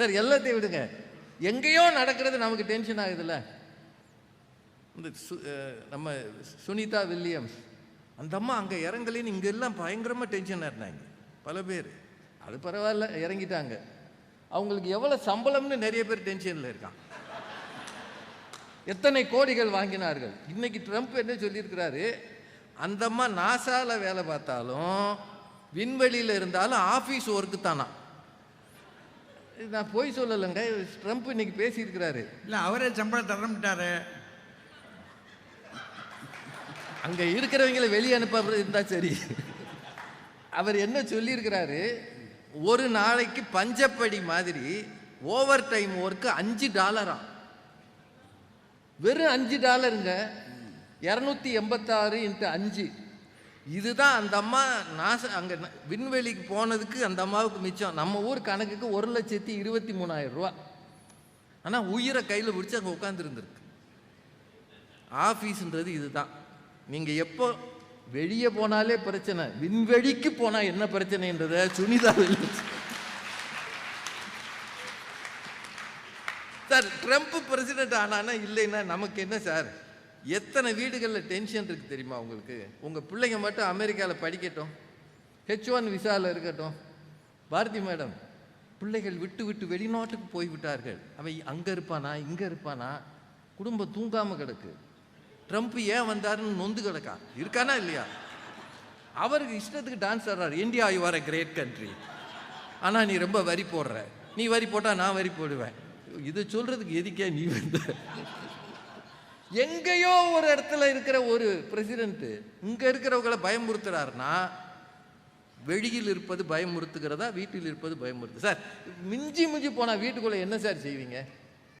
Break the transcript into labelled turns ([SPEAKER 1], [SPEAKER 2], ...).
[SPEAKER 1] Sir எல்லாத்தையும் விடுங்க. எங்கேயோ நடக்கிறது நமக்கு டென்ஷன் ஆகுதுல்ல. இந்த சு- நம்ம சுனிதா வில்லியம்ஸ் அந்த அம்மா அங்கே இறங்கலின்னு இங்கே எல்லாம் பயங்கரமாக டென்ஷனாக இருந்தாங்க பல பேர். அது பரவாயில்ல இறங்கிட்டாங்க. அவங்களுக்கு எவ்வளோ சம்பளம்னு நிறைய பேர் டென்ஷனில் இருக்கான் எத்தனை கோடிகள் வாங்கினார்கள்? இன்னைக்கு ட்ரம்ப் என்ன சொல்லியிருக்கிறாரு? அந்த அம்மா வேலை பார்த்தாலும் விண்வெளியில் இருந்தாலும் ஆஃபீஸ் ஒர்க்கு தானா? நான் போய் சொல்லலைங்க. ட்ரம்ப் இன்னைக்கு பேசியிருக்கிறாரு.
[SPEAKER 2] இல்லை அவரே சம்பளம் தரமிட்டாரு.
[SPEAKER 1] அங்க இருக்கிறவங்கள வெளியே அனுப்ப இருந்தா சரி. அவர் என்ன சொல்லியிருக்கிறாரு? ஒரு நாளைக்கு பஞ்சப்படி மாதிரி ஓவர் டைம் ஒர்க்கு அஞ்சு டாலராம் வெறும் அஞ்சு டாலருங்க. இரநூத்தி எண்பத்தாறு இன்ட்டு அஞ்சு. இதுதான் அந்த அம்மா நாச அங்கே விண்வெளிக்கு போனதுக்கு அந்த அம்மாவுக்கு மிச்சம். நம்ம ஊர் கணக்குக்கு ஒரு லட்சத்தி இருபத்தி மூணாயிரம் ரூபா. ஆனால் உயிரை கையில் பிடிச்சி அங்கே உட்காந்துருந்துருக்கு ஆஃபீஸ்ன்றது இதுதான். நீங்கள் எப்போ வெளியே போனாலே பிரச்சனை விண்வெளிக்கு போனால் என்ன பிரச்சனைன்றத சுனிதா சார் ட்ரம்ப் பிரசிடென்ட் ஆனானா இல்லைன்னா நமக்கு என்ன சார்? எத்தனை வீடுகளில் டென்ஷன் இருக்குது தெரியுமா உங்களுக்கு? உங்கள் பிள்ளைங்க மட்டும் அமெரிக்காவில் படிக்கட்டும். ஹெச் ஒன் விசாவில் இருக்கட்டும். பாரதி மேடம் பிள்ளைகள் விட்டு விட்டு வெளிநாட்டுக்கு போய் விட்டார்கள் அவன் அங்கே இருப்பானா இங்கே இருப்பானா? குடும்பம் தூங்காமல் கிடக்கு. ட்ரம்ப் ஏன் வந்தாருன்னு நொந்து கிடக்கா? இருக்கானா இல்லையா? அவருக்கு இஷ்டத்துக்கு டான்ஸ் ஆடுறாரு. India you are a great country ஆனால் நீ ரொம்ப வரி போடுற. நீ வரி போட்டால் நான் வரி போடுவேன். இது சொல்கிறதுக்கு எதுக்கே நீ வந்த? எங்கேயோ ஒரு இடத்துல இருக்கிற ஒரு பிரசிடென்ட் இங்க இருக்கிறவங்களை பயமுறுத்துறாருன்னா வெளியில் இருப்பது பயமுறுத்துகிறதா வீட்டில் இருப்பது பயமுறுத்து? சார் மிஞ்சி மிஞ்சி போனா வீட்டுக்குள்ள என்ன சார் செய்வீங்க?